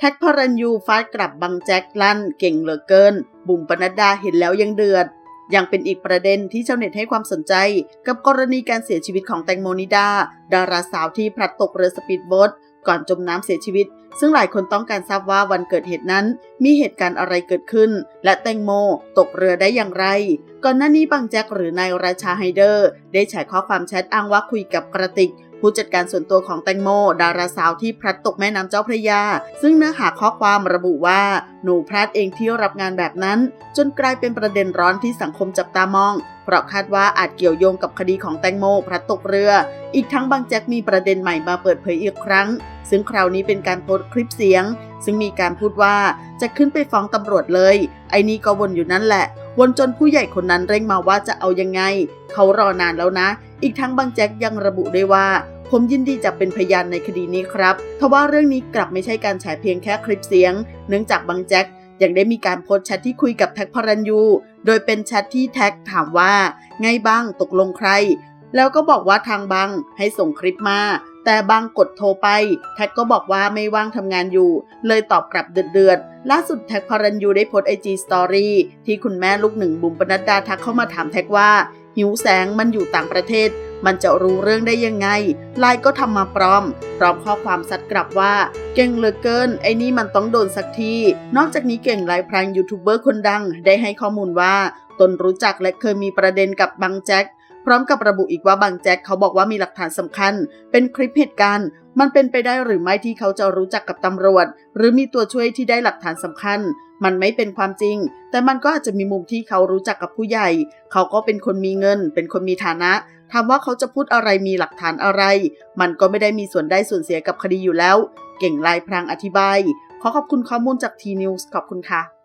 แท็กพระรันยูฟาดกลับบังแจ็คลั่นเก่งเหลือเกิน บุ๋มปนัดดาเห็นแล้วยังเดือด ยังเป็นอีกประเด็นที่ชาวเน็ตให้ความสนใจ กับกรณีการเสียชีวิตของแตงโมนิดา ดาราสาวที่พลัดตกเรือสปีดโบ๊ทก่อนจมน้ำเสียชีวิต ซึ่งหลายคนต้องการทราบว่าวันเกิดเหตุนั้น มีเหตุการณ์อะไรเกิดขึ้น และแตงโมตกเรือได้อย่างไร ก่อนหน้านี้บังแจ็คหรือนายราชาไฮเดอร์ ได้แฉข้อความแชทอ้างว่าคุยกับกระติก ผู้จัดการส่วนตัวของแตงโม ดาราสาวที่พลัดตกแม่น้ำเจ้าพระยา ซึ่งเนื้อหาข้อความระบุว่า หนูพลาดเองที่รับงานแบบนั้น จนกลายเป็นประเด็นร้อนที่สังคมจับตามอง เพราะคาดว่าอาจเกี่ยวโยงกับคดีของแตงโมพลัดตกเรือ อีกทั้งบางแจ็คมีประเด็นใหม่มาเปิดเผยอีกครั้ง ซึ่งคราวนี้เป็นการโพสต์คลิปเสียง ซึ่งมีการพูดว่าจะขึ้นไปฟ้องตำรวจเลย ไอ้นี่ก็วนอยู่นั่นแหละวนจนผู้ใหญ่คนนั้นเร่งมาว่าจะเอายังไง เขารอนานแล้วนะ อีกทั้งบางแจ็คยังระบุด้วยว่า ผมยินดีจะเป็นพยานในคดีนี้ครับทว่าเรื่องนี้กลับไม่ใช่การฉายเพียงแค่คลิปเสียง เนื่องจากบางแจ็คยังได้มีการโพสแชทที่คุยกับแท็กพระรันยู โดยเป็นแชทที่แท็กถามว่า ไงบ้างตกลงใคร แล้วก็บอกว่าทางบังให้ส่งคลิปมา แต่บังกดโทรไป แท็กก็บอกว่าไม่ว่างทำงานอยู่ เลยตอบกลับเดือดๆล่าสุดแท็กพรันยูได้โพสไอจีสตอรี่ที่คุณแม่ลูกหนึ่งบุ๋มปนัดดาทักเข้ามาถามแท็กว่า หิวแสงมันอยู่ต่างประเทศ มันจะรู้เรื่องได้ยังไงไลน์ก็ทำมาปลอมพร้อมข้อความซัดกลับว่า เก่งเหลือเกิน ไอ้นี่มันต้องโดนสักที นอกจากนี้เก่งไลน์พรางยูทูบเบอร์คนดังได้ให้ข้อมูลว่า ตนรู้จักและเคยมีประเด็นกับบังแจ็คพร้อมกับระบุอีกว่าบางแจ็คเขาบอกว่ามีหลักฐานสำคัญ เป็นคลิปเหตุการณ์ มันเป็นไปได้หรือไม่ที่เขาจะรู้จักกับตำรวจ หรือมีตัวช่วยที่ได้หลักฐานสำคัญ มันไม่เป็นความจริง แต่มันก็อาจจะมีมุมที่เขารู้จักกับผู้ใหญ่ เขาก็เป็นคนมีเงิน เป็นคนมีฐานะถามว่าเขาจะพูดอะไรมีหลักฐานอะไร มันก็ไม่ได้มีส่วนได้ส่วนเสียกับคดีอยู่แล้ว เก่งลายพรางอธิบาย ขอขอบคุณข้อมูลจากทีนิวส์ขอบคุณค่ะ